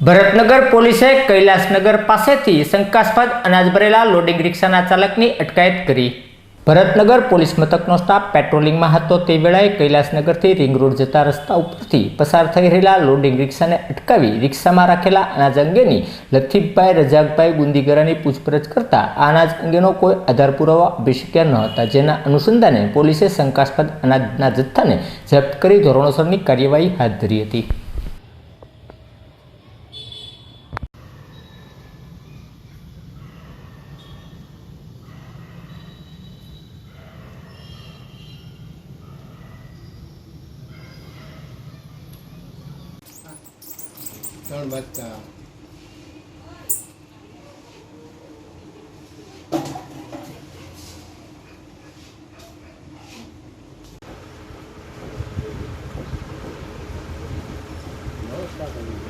ભરતનગર પોલીસે કૈલાસનગર પાસેથી શંકાસ્પદ અનાજ ભરેલા લોડિંગ રિક્ષાના ચાલકની અટકાયત કરી. ભરતનગર પોલીસ મથકનો સ્ટાફ પેટ્રોલિંગમાં હતો તે વેળાએ કૈલાસનગરથી રિંગ રોડ જતા રસ્તા ઉપરથી પસાર થઈ રહેલા લોડિંગ રિક્ષાને અટકાવી રિક્ષામાં રાખેલા અનાજ અંગેની લતીફભાઈ, રજાકભાઈ ગુંદીગરાની પૂછપરછ કરતા અનાજ અંગેનો કોઈ આધાર પુરાવા આપી શક્યા ન હતા, જેના અનુસંધાને પોલીસે શંકાસ્પદ અનાજના જથ્થાને જપ્ત કરી ધોરણોસરની કાર્યવાહી હાથ ધરી હતી. nothing but uh, no, it's not